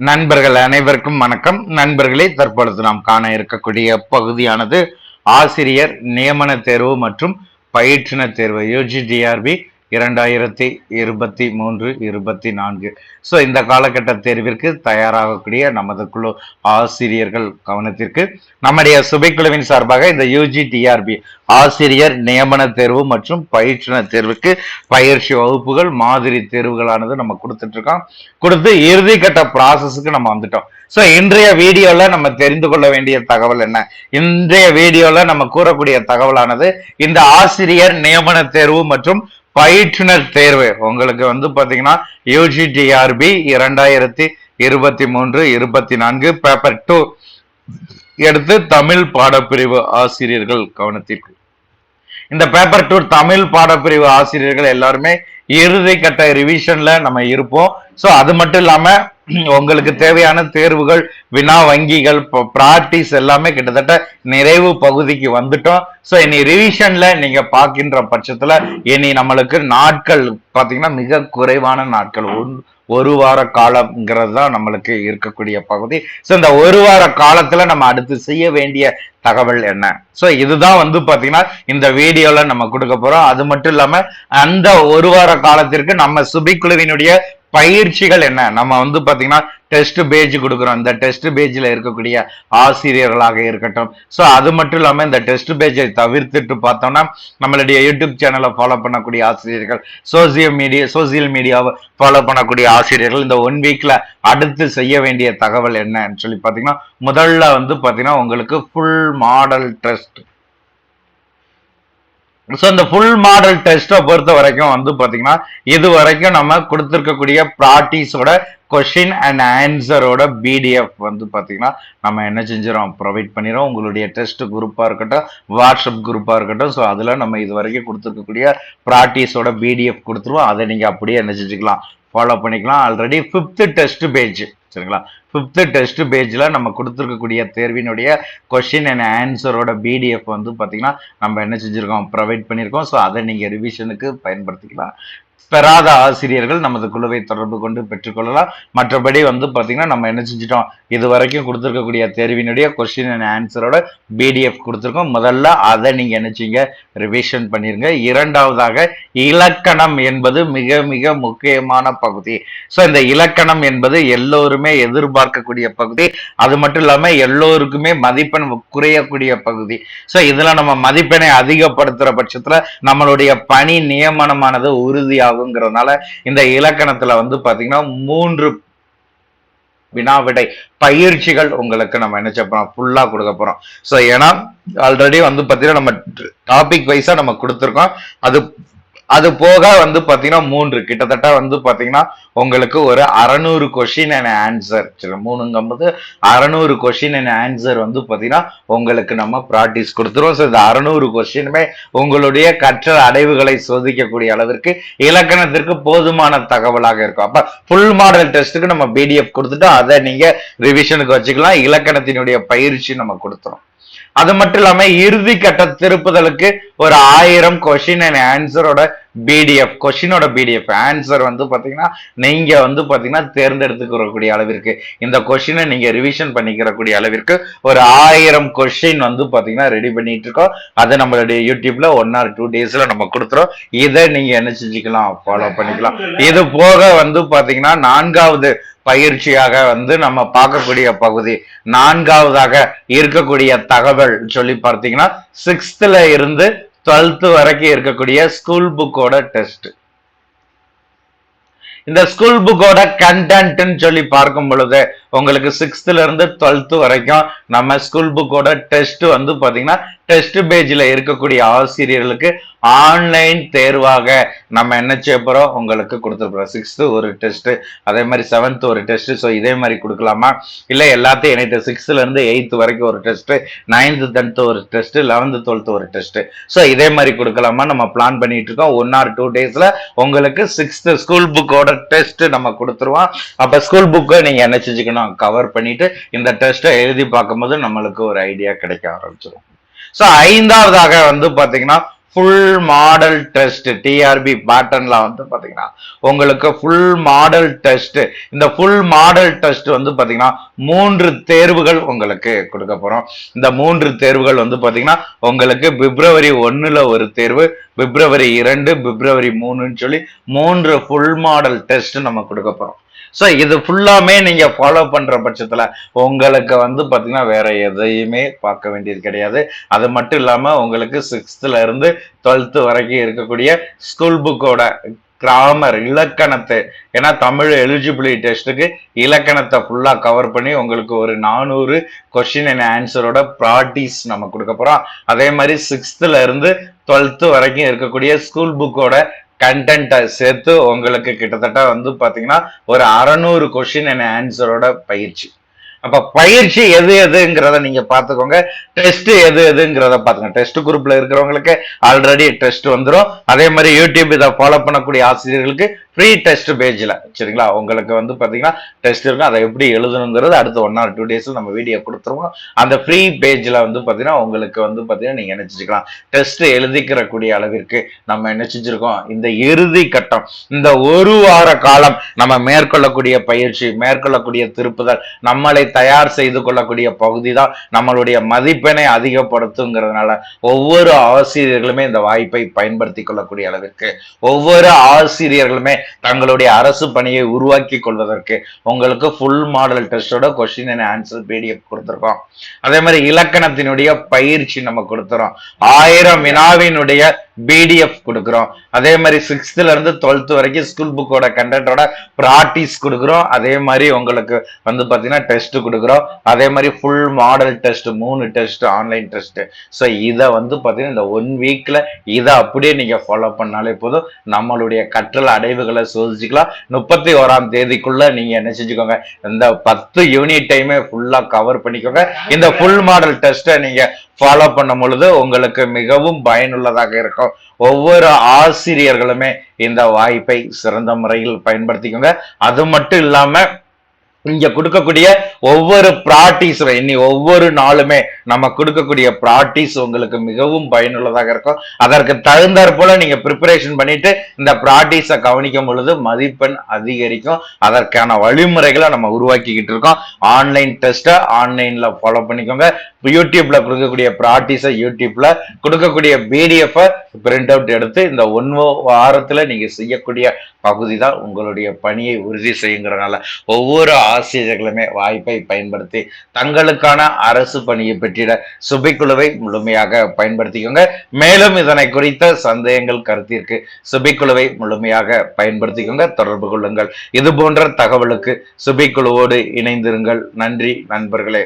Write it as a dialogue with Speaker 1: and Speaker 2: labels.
Speaker 1: நண்பர்கள் அனைவருக்கும் வணக்கம். நண்பர்களே தற்பொழுது நாம் காண இருக்கக்கூடிய பகுதியானது ஆசிரியர் நியமன தேர்வு மற்றும் பயிற்றுனர் தேர்வு யூஜிடிஆர்பி இரண்டாயிரத்தி இருபத்தி மூன்று இருபத்தி நான்கு. ஸோ இந்த காலகட்ட தேர்விற்கு தயாராகக்கூடிய நமது குழு ஆசிரியர்கள் கவனத்திற்கு நம்முடைய சுபைக்குழுவின் சார்பாக இந்த யூஜிடிஆர்பி ஆசிரியர் நியமன தேர்வு மற்றும் பயிற்றுனர் தேர்வுக்கு பயிற்சி வகுப்புகள் மாதிரி தேர்வுகளானது நம்ம கொடுத்துட்டு இருக்கோம் கொடுத்து இறுதி கட்ட ப்ராசஸுக்கு நம்ம வந்துட்டோம். ஸோ இன்றைய வீடியோல நம்ம தெரிந்து கொள்ள வேண்டிய தகவல் என்ன? இன்றைய வீடியோல நம்ம கூறக்கூடிய தகவலானது இந்த ஆசிரியர் நியமன தேர்வு மற்றும் பயிற்றுனர் தேர்வு. உங்களுக்கு வந்து பாத்தீங்கன்னா யூஜிடிஆர்பி இரண்டாயிரத்தி இருபத்தி மூன்று இருபத்தி நான்கு பேப்பர் டூ எடுத்து தமிழ் பாடப்பிரிவு ஆசிரியர்கள் கவனத்திற்கு இந்த பேப்பர் டூ தமிழ் பாடப்பிரிவு ஆசிரியர்கள் எல்லாருமே இறுதி கட்ட ரிவிஷன்ல நம்ம இருப்போம். ஸோ அது மட்டும் இல்லாம உங்களுக்கு தேவையான தேர்வுகள் வினா வங்கிகள் பிராக்டிஸ் எல்லாமே கிட்டத்தட்ட நிறைவு பகுதிக்கு வந்துட்டோம். ஸோ இனி ரிவிஷன்ல நீங்க பார்க்கின்ற பட்சத்துல இனி நம்மளுக்கு நாட்கள் பாத்தீங்கன்னா மிக குறைவான நாட்கள். ஒரு வார காலம்ங்கிறது தான் நம்மளுக்கு இருக்கக்கூடிய பகுதி. ஸோ இந்த ஒரு வார காலத்துல நம்ம அடுத்து செய்ய வேண்டிய தகவல் என்ன? ஸோ இதுதான் வந்து பாத்தீங்கன்னா இந்த வீடியோல நம்ம கொடுக்க போறோம். அது மட்டும் இல்லாம அந்த ஒரு வார காலத்திற்கு நம்ம சுபிக்குழுவினுடைய பயிற்சிகள் என்ன? நம்ம வந்து பாத்தீங்கன்னா டெஸ்ட் பேஜ் கொடுக்குறோம். இந்த டெஸ்ட் பேஜில் இருக்கக்கூடிய ஆசிரியர்களாக இருக்கட்டும். ஸோ அது மட்டும் இல்லாமல் இந்த டெஸ்ட் பேஜை தவிர்த்துட்டு பார்த்தோம்னா நம்மளுடைய யூடியூப் சேனலை ஃபாலோ பண்ணக்கூடிய ஆசிரியர்கள் சோசியல் மீடியா சோசியல் மீடியாவை ஃபாலோ பண்ணக்கூடிய ஆசிரியர்கள் இந்த ஒன் வீக்கில் அடுத்து செய்ய வேண்டிய தகவல் என்னன்னு சொல்லி பார்த்தீங்கன்னா முதல்ல வந்து பார்த்தீங்கன்னா உங்களுக்கு ஃபுல் மாடல் டெஸ்ட் ஸோ இந்த ஃபுல் மாடல் டெஸ்ட்டை பொறுத்த வரைக்கும் வந்து பார்த்தீங்கன்னா இது வரைக்கும் நம்ம கொடுத்துருக்கக்கூடிய ப்ராக்டிஸோட கொஷின் அண்ட் ஆன்சரோட பிடிஎஃப் வந்து பார்த்தீங்கன்னா நம்ம என்ன செஞ்சிடறோம்? ப்ரொவைட் பண்ணிடுறோம். உங்களுடைய டெஸ்ட் குரூப்பாக இருக்கட்டும் வாட்ஸ்அப் குரூப்பாக இருக்கட்டும் ஸோ அதில் நம்ம இது வரைக்கும் கொடுத்துருக்கக்கூடிய ப்ராக்டிஸோட பிடிஎஃப் கொடுத்துருவோம். அதை நீங்கள் அப்படியே என்ன செஞ்சுக்கலாம்? ஃபாலோ பண்ணிக்கலாம். ஆல்ரெடி ஃபிஃப்த்து டெஸ்ட் பேஜ் சரிங்களா? ஃபிஃப்த்து டெஸ்ட் பேஜில் நம்ம கொடுத்துருக்கக்கூடிய தேர்வினுடைய கொஷின் அண்ட் ஆன்சரோட பிடிஎஃப் வந்து பார்த்தீங்கன்னா நம்ம என்ன செஞ்சுருக்கோம்? ப்ரொவைட் பண்ணியிருக்கோம் ஸோ அதை நீங்கள் ரிவிஷனுக்கு பயன்படுத்திக்கலாம். பெறாத ஆசிரியர்கள் நமது குழுவை தொடர்பு கொண்டு பெற்றுக்கொள்ளலாம் மற்றபடி வந்து பார்த்தீங்கன்னா நம்ம என்ன செஞ்சிட்டோம்? இது வரைக்கும் கொடுத்துருக்கக்கூடிய தேர்வினுடைய கொஸ்டின் அண்ட் ஆன்சரோட பிடிஎஃப் கொடுத்துருக்கோம். முதல்ல அதை நீங்கள் என்ன செய்யுங்க? ரிவிஷன் பண்ணிருங்க. இரண்டாவதாக இலக்கணம் என்பது மிக மிக முக்கியமான பகுதி. ஸோ இந்த இலக்கணம் என்பது எல்லோருமே எதிர்பார்க்கக்கூடிய பகுதி. அது மட்டும் இல்லாமல் எல்லோருக்குமே மதிப்பெண் குறையக்கூடிய பகுதி. ஸோ இதில் நம்ம மதிப்பெண்ணை அதிகப்படுத்துகிற பட்சத்தில் நம்மளுடைய பணி நியமனமானது உறுதியாக ஆகுங்கிறதுனால இந்த இலக்கணத்துல வந்து பாத்தீங்கன்னா மூன்று வினாவிடை பயிற்சிகள் உங்களுக்கு நம்ம என்ன போறோம்? ஃபுல்லா கொடுக்க போறோம். ஸோ ஏன்னா ஆல்ரெடி வந்து பாத்தீங்கன்னா நம்ம டாபிக் வைஸா நம்ம கொடுத்துருக்கோம். அது அது போக வந்து பாத்தீங்கன்னா மூன்று. கிட்டத்தட்ட வந்து பாத்தீங்கன்னா உங்களுக்கு ஒரு அறநூறு கொஷின் அண்ட் ஆன்சர் மூணுங்கும் மூணுங்கும்போது அறநூறு கொஷின் அண்ட் ஆன்சர் வந்து பாத்தீங்கன்னா உங்களுக்கு நம்ம ப்ராக்டிஸ் கொடுத்துருவோம். ஸோ இந்த அறநூறு கொஷினுமே உங்களுடைய கற்றல் அடைவுகளை சோதிக்கக்கூடிய அளவிற்கு இலக்கணத்திற்கு போதுமான தகவலாக இருக்கும். அப்ப ஃபுல் மாடல் டெஸ்ட்டுக்கு நம்ம பிடிஎஃப் கொடுத்துட்டு அதை நீங்க ரிவிஷனுக்கு வச்சுக்கலாம். இலக்கணத்தினுடைய பயிற்சி நம்ம கொடுத்துரும். அது மட்டும் இல்லாம இறுதி கட்ட திருப்புதலுக்கு ஒரு ஆயிரம் கொஷின் அண்ட் ஆன்சரோட பிடிஎஃப் கொஷினோட பிடிஎஃப் ஆன்சர் வந்து பார்த்தீங்கன்னா நீங்கள் வந்து பார்த்தீங்கன்னா தேர்ந்தெடுத்துக்கிறக்கூடிய அளவிற்கு. இந்த கொஷினை நீங்கள் ரிவிஷன் பண்ணிக்கிறக்கூடிய அளவிற்கு ஒரு ஆயிரம் கொஷின் வந்து பார்த்தீங்கன்னா ரெடி பண்ணிட்டு இருக்கோம் அதை நம்மளுடைய யூடியூப்ல ஒன் ஆர் டூ டேஸ்ல நம்ம கொடுத்துறோம். இதை நீங்க என்ன செஞ்சுக்கலாம்? ஃபாலோ பண்ணிக்கலாம். இது போக வந்து பார்த்தீங்கன்னா நான்காவது பயிற்சியாக வந்து நம்ம பார்க்கக்கூடிய பகுதி நான்காவதாக இருக்கக்கூடிய தகவல் சொல்லி பார்த்தீங்கன்னா சிக்ஸ்த்ல இருந்து டுவெல்த் வரைக்கும் இருக்கக்கூடிய ஸ்கூல் புக்கோட டெஸ்ட் இந்த ஸ்கூல் புக்கோட கண்டென்ட்னு சொல்லி பார்க்கும் பொழுது உங்களுக்கு சிக்ஸ்த்ல இருந்து டுவெல்த் வரைக்கும் நம்ம ஸ்கூல் புக்கோட டெஸ்ட் வந்து பாத்தீங்கன்னா டெஸ்ட் பேஜ்ல இருக்கக்கூடிய ஆசிரியர்களுக்கு ஆன்லைன் தேர்வாக நம்ம என்ன செய்ய போறோம்? உங்களுக்கு கொடுத்துருப்போம் சிக்ஸ்த் ஒரு டெஸ்ட் அதே மாதிரி செவன்த் ஒரு டெஸ்ட் ஸோ இதே மாதிரி கொடுக்கலாமா? இல்லை எல்லாத்தையும் இணைத்து சிக்ஸ்த்ல இருந்து எயித் வரைக்கும் ஒரு டெஸ்ட் நைன்த் டென்த் ஒரு டெஸ்ட் லெவன்த் டுவெல்த் ஒரு டெஸ்ட் ஸோ இதே மாதிரி கொடுக்கலாமா? நம்ம பிளான் பண்ணிட்டு இருக்கோம். ஒன் ஆர் டூ டேஸ்ல உங்களுக்கு சிக்ஸ்த் ஸ்கூல் புக்கோட டெஸ்ட் நம்ம கொடுத்துருவோம். அப்ப ஸ்கூல் புக்கை நீங்க என்ன செஞ்சுக்கணும்? கவர் பண்ணிட்டு இந்த டெஸ்ட்டை எழுதி பார்க்கும்போது நம்மளுக்கு ஒரு ஐடியா கிடைக்க ஆரம்பிச்சிடும் ஸோ ஐந்தாவதாக வந்து பாத்தீங்கன்னா ஃபுல் மாடல் டெஸ்ட் டிஆர்பி பேட்டர்ன்ல வந்து பாத்தீங்கன்னா உங்களுக்கு ஃபுல் மாடல் டெஸ்ட் இந்த ஃபுல் மாடல் டெஸ்ட் வந்து பாத்தீங்கன்னா மூன்று தேர்வுகள் உங்களுக்கு கொடுக்க போறோம். இந்த மூன்று தேர்வுகள் வந்து பாத்தீங்கன்னா உங்களுக்கு பிப்ரவரி ஒன்னுல ஒரு தேர்வு பிப்ரவரி இரண்டு பிப்ரவரி மூணுன்னு சொல்லி மூன்று ஃபுல் மாடல் டெஸ்ட் நம்ம கொடுக்க போறோம். ஸோ இது ஃபுல்லாமே நீங்க ஃபாலோ பண்ற பட்சத்துல உங்களுக்கு வந்து பாத்தீங்கன்னா வேற எதையுமே பார்க்க வேண்டியது கிடையாது. அது மட்டும் இல்லாம உங்களுக்கு சிக்ஸ்த்ல இருந்து டுவெல்த்து வரைக்கும் இருக்கக்கூடிய ஸ்கூல் புக்கோட கிராமர் இலக்கணத்தை. ஏன்னா தமிழ் எலிஜிபிலிட்டி டெஸ்ட்டுக்கு இலக்கணத்தை ஃபுல்லாக கவர் பண்ணி உங்களுக்கு ஒரு நானூறு கொஸ்டின் அண்ட் ஆன்சரோட ப்ராக்டிஸ் நம்ம கொடுக்க போகிறோம் அதே மாதிரி சிக்ஸ்த்துல இருந்து டுவெல்த்து வரைக்கும் இருக்கக்கூடிய ஸ்கூல் புக்கோட கண்டென்ட்டை சேர்த்து உங்களுக்கு கிட்டத்தட்ட வந்து பார்த்தீங்கன்னா ஒரு அறநூறு கொஷின் அண்ட் ஆன்சரோட பயிற்சி. அப்ப பயிற்சி எது எதுங்கிறத நீங்க பாத்துக்கோங்க டெஸ்ட் எது எதுங்கிறத பாத்துங்க டெஸ்ட் குரூப்ல இருக்கிறவங்களுக்கு ஆல்ரெடி டெஸ்ட் வந்துடும் அதே மாதிரி யூடியூப் இதை ஃபாலோ பண்ணக்கூடிய ஆசிரியர்களுக்கு ஃப்ரீ டெஸ்ட் பேஜில் சரிங்களா? உங்களுக்கு வந்து பார்த்தீங்கன்னா டெஸ்ட் இருக்கும். அதை எப்படி எழுதணுங்கிறது அடுத்த ஒன் ஆர் டூ டேஸில் நம்ம வீடியோ கொடுத்துருவோம். அந்த ஃப்ரீ பேஜில் வந்து பார்த்தீங்கன்னா உங்களுக்கு வந்து பார்த்தீங்கன்னா நீங்கள் என்ன செஞ்சுக்கலாம்? டெஸ்ட் எழுதிக்கிறக்கூடிய அளவிற்கு நம்ம என்ன இந்த இறுதி கட்டம் இந்த ஒரு வார காலம் நம்ம மேற்கொள்ளக்கூடிய பயிற்சி மேற்கொள்ளக்கூடிய திருப்புதல் நம்மளை தயார் செய்து கொள்ளக்கூடிய பகுதி தான் நம்மளுடைய மதிப்பெண்ணை அதிகப்படுத்துங்கிறதுனால ஒவ்வொரு ஆசிரியர்களுமே இந்த வாய்ப்பை பயன்படுத்தி கொள்ளக்கூடிய அளவிற்கு ஒவ்வொரு ஆசிரியர்களுமே தங்களுடைய அரசு பணியை உருவாக்கி கொள்வதற்கு உங்களுக்கு ஃபுல் மாடல் டெஸ்டோட கொஸ்டின் அண்ட் ஆன்சர் பிடிஎஃப் கொடுத்துருக்கோம். அதே மாதிரி இலக்கணத்தினுடைய பயிற்சி நம்ம கொடுத்துறோம் ஆயிரம் வினாவினுடைய பிடிஎஃப் கொடுக்குறோம். அதே மாதிரி சிக்ஸ்த்துல இருந்து டுவெல்த் வரைக்கும் ஸ்கூல் புக்கோட கண்டென்ட்டோட ப்ராக்டிஸ் கொடுக்குறோம். அதே மாதிரி உங்களுக்கு வந்து பார்த்தீங்கன்னா டெஸ்ட் கொடுக்குறோம். அதே மாதிரி ஃபுல் மாடல் டெஸ்ட் மூணு டெஸ்ட் ஆன்லைன் டெஸ்ட் ஸோ இதை வந்து பார்த்தீங்கன்னா இந்த ஒன் வீக்ல இதை அப்படியே நீங்க ஃபாலோ பண்ணாலே போதும். நம்மளுடைய கற்றல் அடைவுகளை சோதிச்சுக்கலாம். முப்பத்தி ஓராம் தேதிக்குள்ள நீங்க என்ன செஞ்சுக்கோங்க? இந்த பத்து யூனிட் டைமே ஃபுல்லா கவர் பண்ணிக்கோங்க. இந்த ஃபுல் மாடல் டெஸ்ட்டை நீங்க ஃபாலோ பண்ணும் பொழுது உங்களுக்கு மிகவும் பயனுள்ளதாக இருக்கும். ஒவ்வொரு ஆசிரியர்களுமே இந்த வாய்ப்பை சிறந்த முறையில் பயன்படுத்திக்கோங்க. அது மட்டும் இல்லாமல் இங்க கொடுக்கக்கூடிய ஒவ்வொரு ப்ராக்டிஸும் இனி ஒவ்வொரு நாளுமே நம்ம கொடுக்கக்கூடிய ப்ராக்டிஸ் உங்களுக்கு மிகவும் பயனுள்ளதாக இருக்கும். அதற்கு தகுந்தாற் போல நீங்க ப்ரிப்பரேஷன் பண்ணிட்டு இந்த ப்ராக்டிஸை கவனிக்கும் பொழுது மதிப்பெண் அதிகரிக்கும். அதற்கான வழிமுறைகளை நம்ம உருவாக்கிக்கிட்டு இருக்கோம். ஆன்லைன் டெஸ்ட்டை ஆன்லைன்ல ஃபாலோ பண்ணிக்கோங்க. யூடியூப்ல கொடுக்கக்கூடிய ப்ராக்டிஸை யூடியூப்ல கொடுக்கக்கூடிய பிடிஎஃப் பிரிண்ட் அவுட் எடுத்து இந்த ஒன் வாரத்துல நீங்க செய்யக்கூடிய பகுதி தான் உங்களுடைய பணியை உறுதி செய்யுங்கிறனால. ஒவ்வொரு ஆசிரியர்களுமே வாய்ப்பை பயன்படுத்தி தங்களுக்கான அரசு பணியை பெற்றிட சுபிக்குழுவை முழுமையாக பயன்படுத்திக்கோங்க. மேலும் இதனை குறித்த சந்தேகங்கள் கருத்திற்கு சுபிக்குழுவை முழுமையாக பயன்படுத்திக்கோங்க. தொடர்பு கொள்ளுங்கள். இது போன்ற தகவலுக்கு சுபிக்குழுவோடு இணைந்திருங்கள். நன்றி நண்பர்களே.